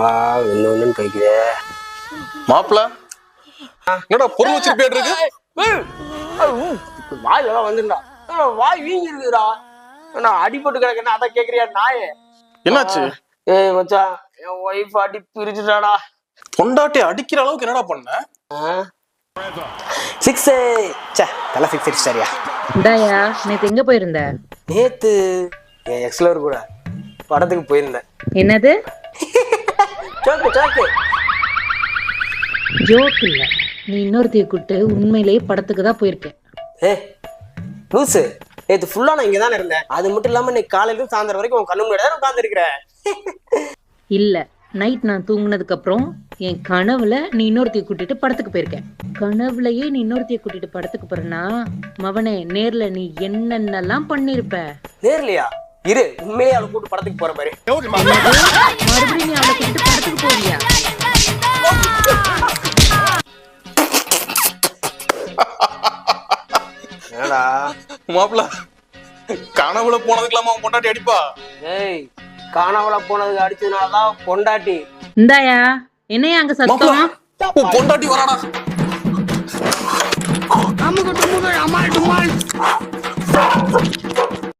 ஆ ஒன்று ஒன்றுன்னு போய்க்குதே. மாப்பிள என்னடா பொருள் வச்சு பேர் இருக்கு வாயிலலாம் வந்துருந்தா. வாய் வீங்கி இருக்குதுடா நான் அடிபட்டு கிடக்குன்னு அதான் கேக்குறியா நாயே? என்னாச்சு? ஏய் மச்சான் என் ஒய்ஃப் அடி பிரிச்சுட்டாடா பொண்டாட்டி அடிக்கிற அளவுக்கு என்னடா பண்ண? சிக்ஸ் சே தலை சிக்ஸ் அடிச்சிட்டாரியா. இந்தாயா நேத்து எங்க போயிருந்த? நேத்து என் எக்ஸ்லவர் கூட படத்துக்கு போயிருந்தேன். என்னது? சோக்கு சோக்கு ஜோக் இல்ல. நீ இன்னொருத்தைய கூப்பிட்டு உண்மையிலேயே படத்துக்கு தான் போயிருக்க ஏ லூசு. நேத்து ஃபுல்லா நான் இங்க தானே இருந்தேன். அது மட்டும் இல்லாம இன்னைக்கு காலையில சாயந்தரம் வரைக்கும் உன் கண்ணு முன்னாடி தான் உட்காந்துருக்கிறேன் இல்ல. நைட் நான் தூங்குனதுக்கு அப்புறம் என் கனவுல நீ இன்னொருத்தைய கூட்டிட்டு படத்துக்கு போயிருக்க கனவுலயே நீ இன்னொருத்தைய கூட்டிட்டு படத்துக்கு போறனா மவனே நேர்ல நீ என்னென்னலாம் பண்ணிருப்ப? நேர்லையா? இரு உண்மையிலேயே அவளை கூட்டு படத்துக்கு போற மாதிரி. மறுபடியும் நீ அவளை கூட்டிட்டு படத்துக்கு போவியா என்னடா? மாப்பிள கனவுல போனதுக்கெல்லாமா அவன் பொண்டாட்டி அடிப்பா? ஏய் காணாமலா போனதுக்கு அடிச்சதுனாலதான் பொண்டாட்டி. இந்தாயா என்னையா அங்க சத்தம்? பொண்டாட்டி வராடா. அம்மாள். டும்மாள்